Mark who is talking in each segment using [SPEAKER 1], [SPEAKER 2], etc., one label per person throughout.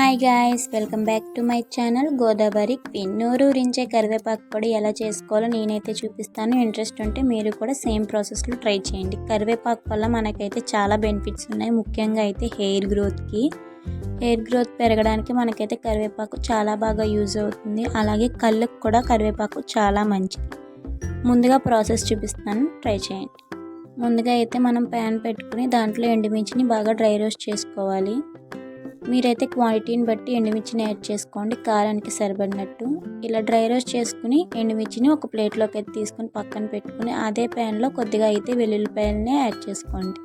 [SPEAKER 1] Hi guys welcome back to my channel Godavari queen రించే కరివేపాకు పొడి ఎలా చేసుకోవాలో నేనైతే చూపిస్తాను. ఇంట్రెస్ట్ ఉంటే మీరు కూడా సేమ్ ప్రాసెస్లో ట్రై చేయండి. కరివేపాకు వల్ల మనకైతే చాలా బెనిఫిట్స్ ఉన్నాయి. ముఖ్యంగా అయితే హెయిర్ గ్రోత్కి హెయిర్ గ్రోత్ పెరగడానికి మనకైతే కరివేపాకు చాలా బాగా యూజ్ అవుతుంది. అలాగే కళ్ళకు కూడా కరివేపాకు చాలా మంచిది. ముందుగా ప్రాసెస్ చూపిస్తాను. ట్రై చేయండి. ముందుగా అయితే మనం ప్యాన్ పెట్టుకుని దాంట్లో ఎండుమిర్చిని బాగా డ్రై రోస్ట్ చేసుకోవాలి. మీరైతే క్వాంటిటీని బట్టి ఎండుమిర్చిని యాడ్ చేసుకోండి. కారానికి సరిపడినట్టు ఇలా డ్రై రోస్ట్ చేసుకుని ఎండుమిర్చిని ఒక ప్లేట్లోకి అయితే తీసుకుని పక్కన పెట్టుకుని అదే ప్యాన్లో కొద్దిగా అయితే వెల్లుల్లిపాయలనే యాడ్ చేసుకోండి.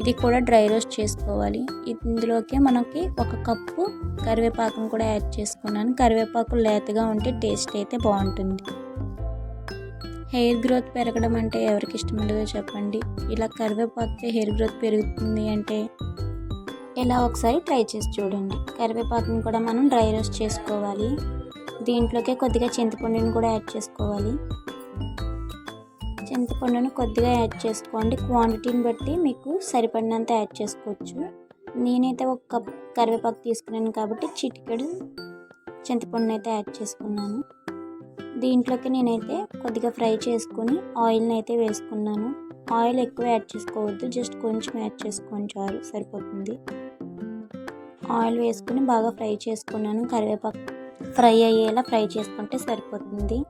[SPEAKER 1] ఇది కూడా డ్రై రోస్ట్ చేసుకోవాలి. ఇందులోకి మనకి ఒక కప్పు కరివేపాకును కూడా యాడ్ చేసుకున్నాను. కరివేపాకు లేతగా ఉంటే టేస్ట్ అయితే బాగుంటుంది. హెయిర్ గ్రోత్ పెరగడం అంటే ఎవరికి ఇష్టం ఉండదో చెప్పండి. ఇలా కరివేపాకుతో హెయిర్ గ్రోత్ పెరుగుతుంది అంటే ఇలా ఒకసారి ట్రై చేసి చూడండి. కరివేపాకుని కూడా మనం డ్రై రోస్ట్ చేసుకోవాలి. దీంట్లోకే కొద్దిగా చింతపండుని కూడా యాడ్ చేసుకోవాలి. చింతపండును కొద్దిగా యాడ్ చేసుకోండి. క్వాంటిటీని బట్టి మీకు సరిపడినంత యాడ్ చేసుకోవచ్చు. నేనైతే ఒక కప్ కరివేపాకు తీసుకున్నాను కాబట్టి చిటికెడు చింతపండుని అయితే యాడ్ చేసుకున్నాను. దీంట్లోకి నేనైతే కొద్దిగా ఫ్రై చేసుకుని ఆయిల్ని అయితే వేసుకున్నాను. ఆయిల్ ఎక్కువ యాడ్ చేసుకోవద్దు. జస్ట్ కొంచెం యాడ్ చేసుకొని చాలు సరిపోతుంది. ఆయిల్ వేసుకుని బాగా ఫ్రై చేసుకున్నాను. కరివేపాకు ఫ్రై అయ్యేలా ఫ్రై చేసుకుంటే సరిపోతుంది.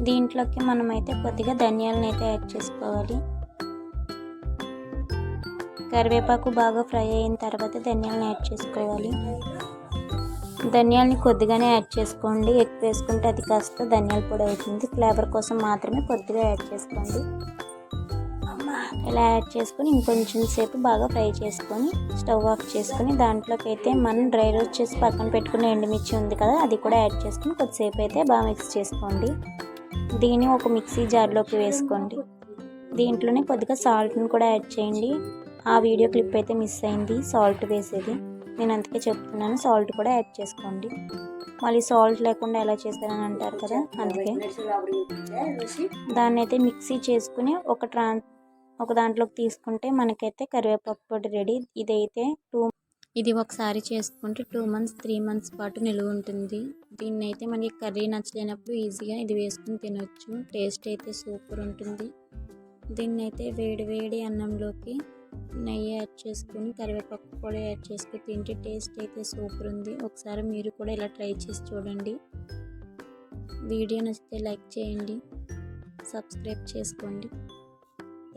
[SPEAKER 1] దీంట్లోకి మనమైతే కొద్దిగా ధనియాలను అయితే యాడ్ చేసుకోవాలి. కరివేపాకు బాగా ఫ్రై అయిన తర్వాత ధనియాలను యాడ్ చేసుకోవాలి. ధనియాలని కొద్దిగానే యాడ్ చేసుకోండి. ఎక్కువ వేసుకుంటే అది కాస్త ధనియాల పొడి అవుతుంది. ఫ్లేవర్ కోసం మాత్రమే కొద్దిగా యాడ్ చేసుకోండి. ఇలా యాడ్ చేసుకొని ఇంకొంచెం సేపు బాగా ఫ్రై చేసుకొని స్టవ్ ఆఫ్ చేసుకొని దాంట్లోకి అయితే మనం డ్రై రోస్ట్ చేసి పక్కన పెట్టుకున్న ఎండుమిర్చి ఉంది కదా అది కూడా యాడ్ చేసుకుని కొద్దిసేపు అయితే బాగా మిక్స్ చేసుకోండి. దీన్ని ఒక మిక్సీ జార్లోకి వేసుకోండి. దీంట్లోనే కొద్దిగా సాల్ట్ని కూడా యాడ్ చేయండి. ఆ వీడియో క్లిప్ అయితే మిస్ అయింది సాల్ట్ వేసేది. నేను అందుకే చెప్తున్నాను సాల్ట్ కూడా యాడ్ చేసుకోండి. మళ్ళీ సాల్ట్ లేకుండా ఎలా చేస్తారని అంటారు కదా అందుకే. దాన్ని అయితే మిక్సీ చేసుకుని ఒక ట్రాన్స్ ఒక దాంట్లోకి తీసుకుంటే మనకైతే కరివేపాకు పొడి రెడీ. ఇదైతే టూ ఇది ఒకసారి చేసుకుంటే టూ మంత్స్ త్రీ మంత్స్ పాటు నిలువ ఉంటుంది. దీన్ని అయితే మనకి కర్రీ నచ్చలేనప్పుడు ఈజీగా ఇది వేసుకుని తినొచ్చు. టేస్ట్ అయితే సూపర్ ఉంటుంది. దీన్ని అయితే వేడి వేడి అన్నంలోకి నెయ్యి యాడ్ చేసుకుని కరివేపాకు కూడా యాడ్ చేసుకుని తింటే టేస్ట్ అయితే సూపర్ ఉంది. ఒకసారి మీరు కూడా ఇలా ట్రై చేసి చూడండి. వీడియో నచ్చితే లైక్ చేయండి. సబ్స్క్రైబ్ చేసుకోండి.